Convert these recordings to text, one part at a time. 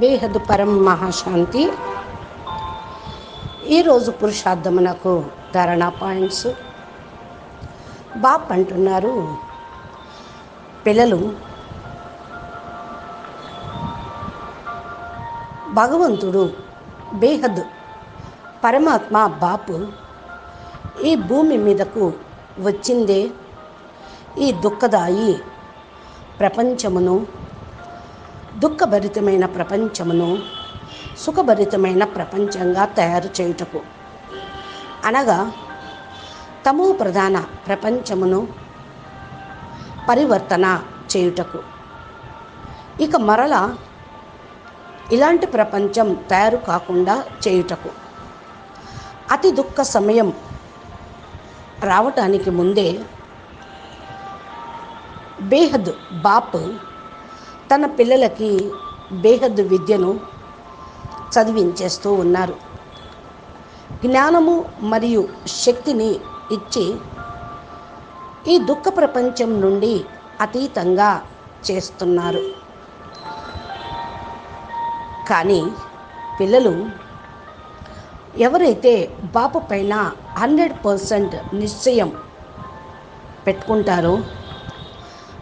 బేహద్ పరం మహాశాంతి. ఈరోజు పురుషార్థమునకు ధారణా పాయింట్స్. బాప్ అంటున్నారు పిల్లలు భగవంతుడు బేహద్ పరమాత్మ బాపు ఈ భూమి మీదకు వచ్చిందే ఈ దుఃఖదాయి ప్రపంచమును దుఃఖభరితమైన ప్రపంచమును సుఖభరితమైన ప్రపంచంగా తయారు చేయుటకు. అనగా తమో ప్రధాన ప్రపంచమును పరివర్తన చేయుటకు. ఇక మరల ఇలాంటి ప్రపంచం తయారు కాకుండా చేయుటకు. అతి దుఃఖ సమయం రావటానికి ముందే బేహద్ బాప్ తన పిల్లలకి బేహద్దు విద్యను చదివించేస్తూ ఉన్నారు. జ్ఞానము మరియు శక్తిని ఇచ్చి ఈ దుఃఖ ప్రపంచం నుండి అతీతంగా చేస్తున్నారు. కానీ పిల్లలు ఎవరైతే బాపు పైన హండ్రెడ్ పర్సెంట్ నిశ్చయం పెట్టుకుంటారో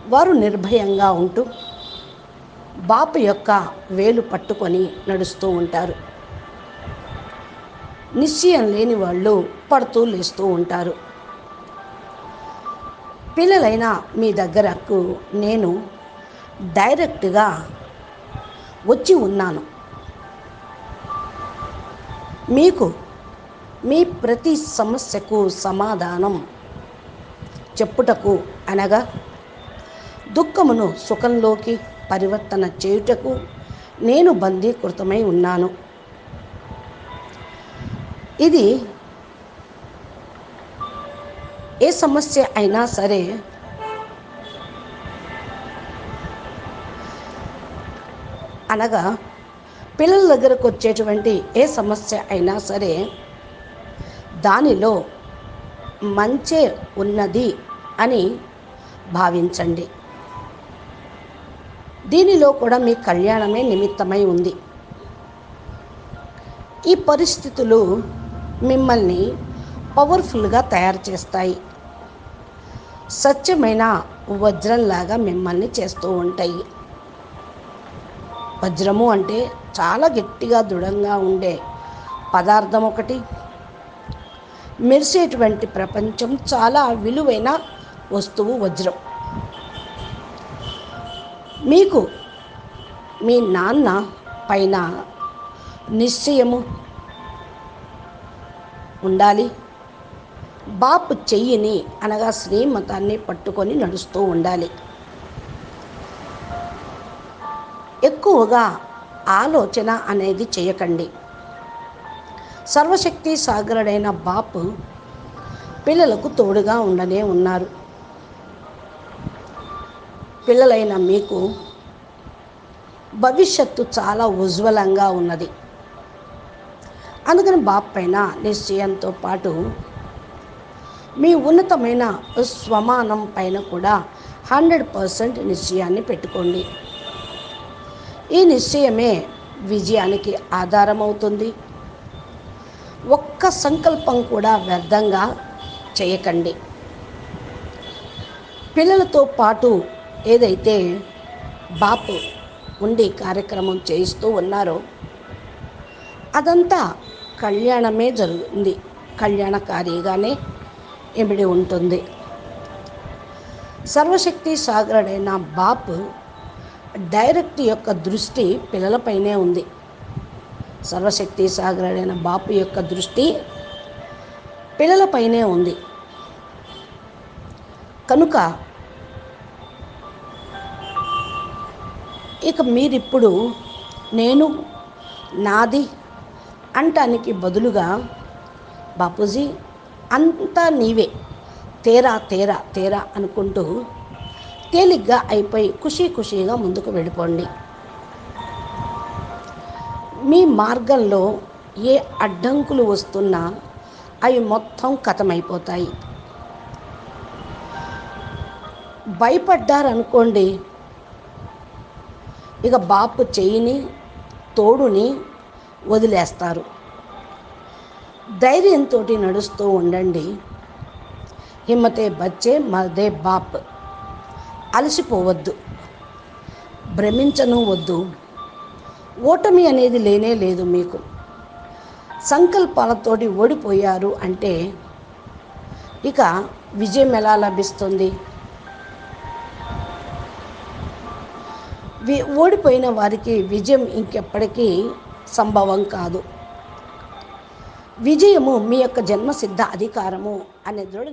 వారు నిర్భయంగా ఉంటూ బాపు యొక్క వేలు పట్టుకొని నడుస్తూ ఉంటారు. నిశ్చయం లేని వాళ్ళు పడుతూ లేస్తూ ఉంటారు. పిల్లలైన మీ దగ్గరకు నేను డైరెక్ట్గా వచ్చి ఉన్నాను. మీకు మీ ప్రతి సమస్యకు సమాధానం చెప్పుటకు అనగా దుఃఖమును సుఖంలోకి పరివర్తన చేయుటకు నేను బందీకృతమై ఉన్నాను. ఇది ఏ సమస్య అయినా సరే అనగా పిల్లల దగ్గరకు వచ్చేటువంటి ఏ సమస్య అయినా సరే దానిలో మంచే ఉన్నది అని భావించండి. దీనిలో కూడా మీ కళ్యాణమే నిమిత్తమై ఉంది. ఈ పరిస్థితులు మిమ్మల్ని పవర్ఫుల్గా తయారు చేస్తాయి. సత్యమైన వజ్రంలాగా మిమ్మల్ని చేస్తూ ఉంటాయి. వజ్రము అంటే చాలా గట్టిగా దృఢంగా ఉండే పదార్థం ఒకటి. మెరిసేటువంటి ప్రపంచం చాలా విలువైన వస్తువు వజ్రం. మీకు మీ నాన్న పైన నిశ్చయము ఉండాలి. బాపు చెయ్యిని అనగా శ్రీమతాన్ని పట్టుకొని నడుస్తూ ఉండాలి. ఎక్కువగా ఆలోచన అనేది చేయకండి. సర్వశక్తి సాగరుడైన బాపు పిల్లలకు తోడుగా ఉండనే ఉన్నారు. పిల్లలైన మీకు భవిష్యత్తు చాలా ఉజ్వలంగా ఉన్నది. అందుకని బాప్ పైన నిశ్చయంతో పాటు మీ ఉన్నతమైన స్వమానం పైన కూడా హండ్రెడ్ పర్సెంట్ నిశ్చయాన్ని పెట్టుకోండి. ఈ నిశ్చయమే విజయానికి ఆధారమవుతుంది. ఒక్క సంకల్పం కూడా వ్యర్థంగా చేయకండి. పిల్లలతో పాటు ఏదైతే బాపు ఉండి కార్యక్రమం చేయిస్తూ ఉన్నారో అదంతా కళ్యాణమే జరుగుతుంది. కళ్యాణకారిగానే ఇమిడి ఉంటుంది. సర్వశక్తి సాగరుడైన బాపు డైరెక్ట్ యొక్క దృష్టి పిల్లలపైనే ఉంది. సర్వశక్తి సాగరుడైన బాపు యొక్క దృష్టి పిల్లలపైనే ఉంది. కనుక ఇక మీరిప్పుడు నేను నాది అంటానికి బదులుగా బాపూజీ అంతా నీవే తేరా తేరా తేరా అనుకుంటూ తేలిగ్గా అయిపోయి ఖుషీ ఖుషీగా ముందుకు వెళ్ళిపోండి. మీ మార్గంలో ఏ అడ్డంకులు వస్తున్నా అవి మొత్తం కథమైపోతాయి. భయపడ్డారనుకోండి ఇక బాపు చెయ్యిని తోడుని వదిలేస్తారు. ధైర్యంతో నడుస్తూ ఉండండి. హిమ్మతే బచ్చే మదే బాప్. అలసిపోవద్దు. భ్రమించను వద్దు ఓటమి అనేది లేనే లేదు మీకు. సంకల్పాలతోటి ఓడిపోయారు అంటే ఇక విజయం ఎలా లభిస్తుంది? ఓడిపోయిన వారికి విజయం ఇంకెప్పటికీ సంభవం కాదు. విజయము మీ యొక్క జన్మసిద్ధ అధికారము అనే దృఢ